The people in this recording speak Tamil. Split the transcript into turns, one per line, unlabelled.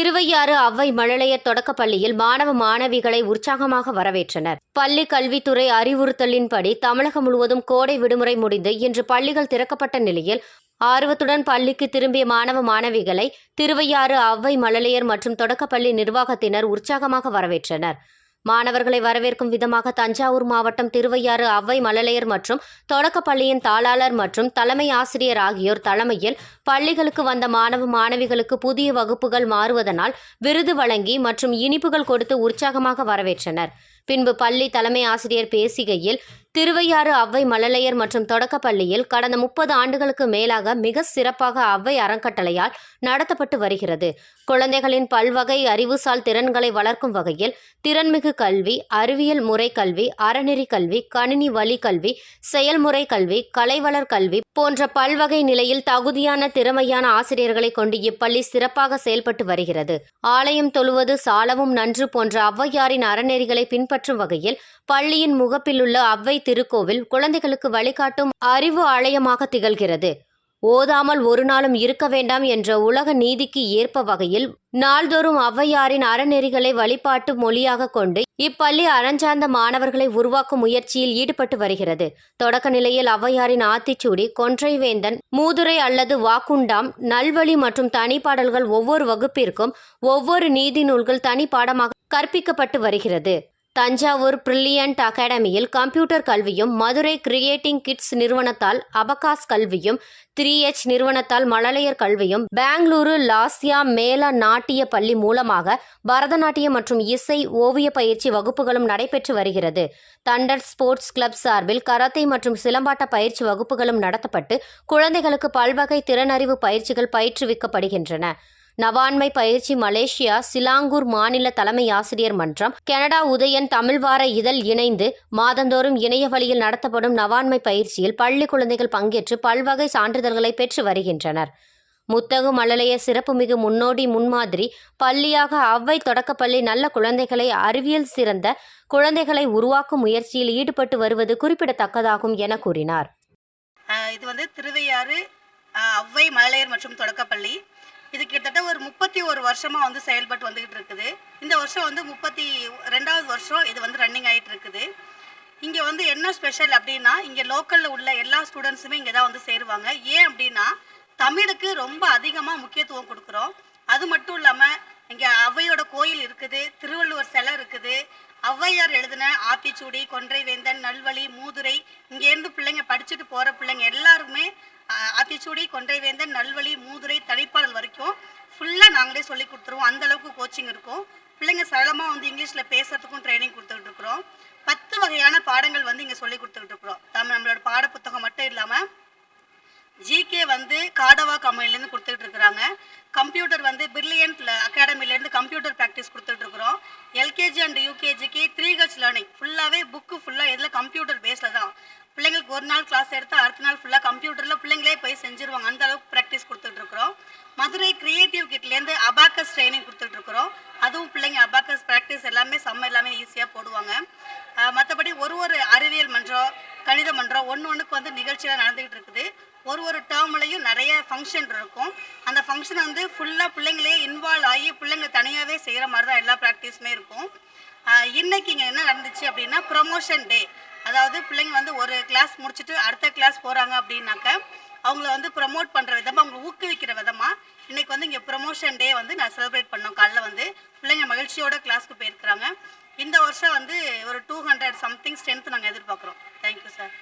திருவையாறு அவ்வை மழலையர் தொடக்கப் பள்ளியில் மாணவ மாணவிகளை உற்சாகமாக வரவேற்றனர். பள்ளி கல்வித்துறை அறிவுறுத்தலின்படி தமிழகம் முழுவதும் கோடை விடுமுறை முடிந்து இன்று பள்ளிகள் திறக்கப்பட்ட நிலையில் ஆர்வத்துடன் பள்ளிக்கு திரும்பிய மாணவ மாணவிகளை திருவையாறு அவ்வை மழலையர் மற்றும் தொடக்கப்பள்ளி நிர்வாகத்தினர் உற்சாகமாக வரவேற்றனர். மாணவர்களை வரவேற்கும் விதமாக தஞ்சாவூர் மாவட்டம் திருவையாறு அவ்வை மழலையர் மற்றும் தொடக்கப்பள்ளியின் தாளாளர் மற்றும் தலைமை ஆசிரியர் ஆகியோர் தலைமையில் பள்ளிகளுக்கு வந்த மாணவ மாணவிகளுக்கு புதிய வகுப்புகள் மாறுவதனால் விருது வழங்கி மற்றும் இனிப்புகள் கொடுத்து உற்சாகமாக வரவேற்றனர். பின்பு பள்ளி தலைமை ஆசிரியர் பேசுகையில் திருவையாறு அவ்வை மழலையர் மற்றும் தொடக்கப்பள்ளியில் கடந்த முப்பது ஆண்டுகளுக்கு மேலாக மிக சிறப்பாக அவ்வை அறக்கட்டளையால் நடத்தப்பட்டு வருகிறது. குழந்தைகளின் பல்வகை அறிவுசால் திறன்களை வளர்க்கும் வகையில் திறன்மிகு கல்வி அறிவியல் முறை கல்வி அறநெறி கல்வி கணினி வழி கல்வி செயல்முறை கல்வி கலைவளர் கல்வி போன்ற பல்வகை நிலையில் தகுதியான திறமையான ஆசிரியர்களை கொண்டு இப்பள்ளி சிறப்பாக செயல்பட்டு வருகிறது. ஆலயம் தொழுவது சாலவும் நன்று போன்ற ஔவையாரின் அறநெறிகளை பின்பற்றும் வகையில் பள்ளியின் முகப்பிலுள்ள அவ்வை திருக்கோவில் குழந்தைகளுக்கு வழிகாட்டும் அறிவு ஆலயமாக திகழ்கிறது. ஓதாமல் ஒரு நாளும் இருக்க வேண்டாம் என்ற உலக நீதிக்கு ஏற்ப வகையில் நாள்தோறும் ஔவையாரின் அறநெறிகளை வழிபாட்டு மொழியாக கொண்டு இப்பள்ளி அறஞ்சார்ந்த மாணவர்களை உருவாக்கும் முயற்சியில் ஈடுபட்டு வருகிறது. தொடக்க நிலையில் ஔவையாரின் ஆத்திச்சூடி கொன்றைவேந்தன் மூதுரை அல்லது வாக்குண்டாம் நல்வழி மற்றும் தனிப்பாடல்கள் ஒவ்வொரு வகுப்பிற்கும் ஒவ்வொரு நீதி நூல்கள் தனி பாடமாக கற்பிக்கப்பட்டு வருகிறது. தஞ்சாவூர் பிரில்லியன்ட் அகாடமியில் கம்ப்யூட்டர் கல்வியும் மதுரை கிரியேட்டிங் கிட்ஸ் நிறுவனத்தால் அபகாஸ் கல்வியும் த்ரீ எச் நிறுவனத்தால் மழலையர் கல்வியும் பெங்களூரு லாஸ்யா மேல நாட்டிய பள்ளி மூலமாக பரதநாட்டியம் மற்றும் இசை ஓவிய பயிற்சி வகுப்புகளும் நடைபெற்று வருகிறது. தண்டர் ஸ்போர்ட்ஸ் கிளப் சார்பில் கராத்தே மற்றும் சிலம்பாட்ட பயிற்சி வகுப்புகளும் நடத்தப்பட்டு குழந்தைகளுக்கு பல்வகை திறனறிவு பயிற்சிகள் பயிற்றுவிக்கப்படுகின்றன. நவாண்மை பயிற்சி மலேசியா சிலாங்கூர் மாநில தலைமை ஆசிரியர் மன்றம் கனடா உதயன் தமிழ் வார இதழ் இணைந்து மாதந்தோறும் இணைய வழியில் நடத்தப்படும் நவாண்மை பயிற்சியில் பள்ளி குழந்தைகள் பங்கேற்று பல்வகை சான்றிதழ்களை பெற்று வருகின்றனர். முத்தகு மழலைய சிறப்புமிகு முன்னோடி முன்மாதிரி பள்ளியாக அவ்வை தொடக்கப்பள்ளி நல்ல குழந்தைகளை அறிவியல் சிறந்த குழந்தைகளை உருவாக்கும் முயற்சியில் ஈடுபட்டு வருவது குறிப்பிடத்தக்கதாகும் என கூறினார்.
இது வந்து திருவையாறு அவ்வை மழலையர் மற்றும் தொடக்கப்பள்ளி இது கிட்டத்தட்ட ஒரு முப்பத்தி ஒரு வருஷமாக வந்து செயல்பட்டு வந்துக்கிட்டு இருக்குது. இந்த வருஷம் வந்து முப்பத்தி ரெண்டாவது வருஷம் இது வந்து ரன்னிங் ஆகிட்டு இருக்குது. இங்கே வந்து என்ன ஸ்பெஷல் அப்படின்னா இங்கே லோக்கலில் உள்ள எல்லா ஸ்டூடெண்ட்ஸுமே இங்கே தான் வந்து சேருவாங்க. ஏன் அப்படின்னா தமிழுக்கு ரொம்ப அதிகமாக முக்கியத்துவம் கொடுக்குறோம். அது மட்டும் இல்லாமல் இங்கே ஔவையோட கோயில் இருக்குது திருவள்ளுவர் சிலை இருக்குது. ஔவையார் எழுதின ஆத்திச்சூடி கொன்றைவேந்தன் நல்வழி மூதுரை இங்கேருந்து பிள்ளைங்க படிச்சுட்டு போகிற பிள்ளைங்க எல்லாருமே ஆஹ், ஆத்திச்சூடி கொன்றைவேந்தன் நல்வழி மூதுரை தனி நாங்களே சொல்லி கொடுத்துருவோம். அந்த அளவுக்கு கோச்சிங் இருக்கும். பிள்ளைங்க சரளமாக வந்து இங்கிலீஷில் பேசுறதுக்கும் ட்ரைனிங் கொடுத்துக்கிட்டு இருக்கிறோம். பத்து வகையான பாடங்கள் வந்து இங்கே சொல்லி கொடுத்துக்கிட்டு இருக்கிறோம். தமிழ் நம்மளோட பாட புத்தகம் மட்டும் இல்லாமல் ஜிகே வந்து காடவா கம்பெனிலேருந்து கொடுத்துட்டு இருக்கிறாங்க. கம்ப்யூட்டர் வந்து பிரில்லியன்ட் அகாடமிலேருந்து கம்ப்யூட்டர் ப்ராக்டிஸ் கொடுத்துட்டு இருக்கிறோம். எல்கேஜி அண்ட் யூகேஜிக்கு த்ரீ ஹச் லேர்னிங் ஃபுல்லாகவே புக்கு ஃபுல்லாக இதில் கம்ப்யூட்டர் பேஸில் தான். பிள்ளைங்களுக்கு ஒரு நாள் கிளாஸ் எடுத்து அடுத்த நாள் ஃபுல்லாக கம்ப்யூட்டரில் பிள்ளைங்களே போய் செஞ்சுருவாங்க. அந்த அளவுக்கு ப்ராக்டிஸ் கொடுத்துட்டு இருக்கிறோம் மதுரை கிரியேட்டிவ் கிட்லேருந்து அபாக்கஸ் ட்ரைனிங் கொடுத்துட்டு இருக்கிறோம் அதுவும் பிள்ளைங்க அபாக்கஸ் ப்ராக்டிஸ் எல்லாமே செம்ம எல்லாமே ஈஸியாக போடுவாங்க மற்றபடி ஒரு அறிவியல் மன்றம் கணித மன்றம் ஒன்று ஒன்றுக்கு வந்து நிகழ்ச்சியெல்லாம் நடந்துக்கிட்டு இருக்குது. ஒரு ஒரு டேர்ம்லையும் நிறைய ஃபங்க்ஷன் இருக்கும். அந்த ஃபங்க்ஷன் வந்து ஃபுல்லாக பிள்ளைங்களே இன்வால்வ் ஆகி பிள்ளைங்க தனியாகவே செய்கிற மாதிரி தான் எல்லா ப்ராக்டிஸுமே இருக்கும். இன்றைக்கி இங்கே என்ன நடந்துச்சு அப்படின்னா ப்ரொமோஷன் டே அதாவது பிள்ளைங்க வந்து ஒரு கிளாஸ் முடிச்சுட்டு அடுத்த கிளாஸ் போகிறாங்க அப்படின்னாக்க அவங்கள வந்து ப்ரமோட் பண்ணுற விதமாக அவங்களை ஊக்குவிக்கிற விதமாக இன்றைக்கி வந்து இங்கே ப்ரொமோஷன் டே வந்து நான் செலிப்ரேட் பண்ணோம். காலைல வந்து பிள்ளைங்க மகிழ்ச்சியோட கிளாஸ்க்கு போயிருக்கிறாங்க. இந்த வருஷம் வந்து ஒரு டூ ஹண்ட்ரட் சம்திங் ஸ்ட்ரென்த் நாங்கள் எதிர்பார்க்குறோம். Thank you sir